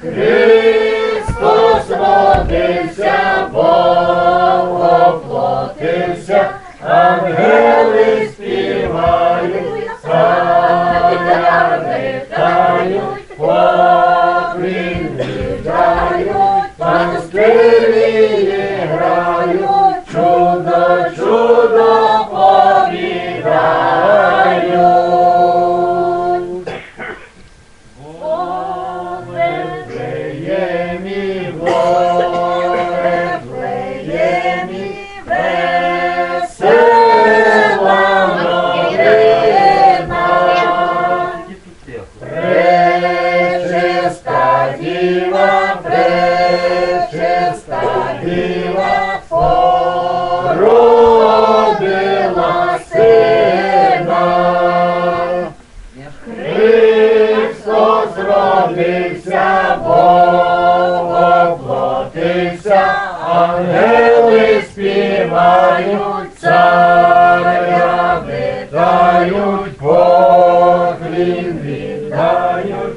Христос родився, Бог оплотився, ангели співають, царя вітають, поклін віддають, пастирі грають, чудо, чудо діва, породила сина. Христос родився, Бог оплотився, ангели співають, царя вітають, поклін віддають,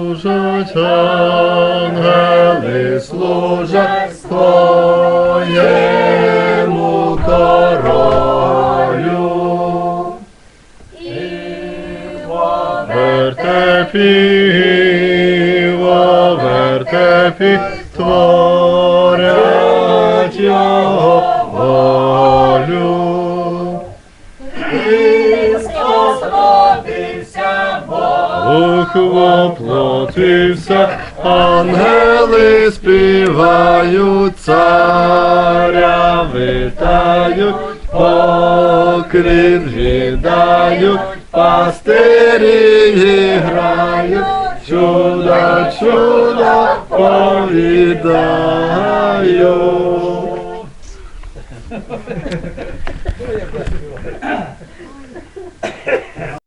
Служать ангели, служать твоєму королю. І Вертепі, вертепі, творять його волю. Христос Бог воплотився, ангели співають, царя вітають, поклін віддають, пастирі грають, чудо, чудо повідають.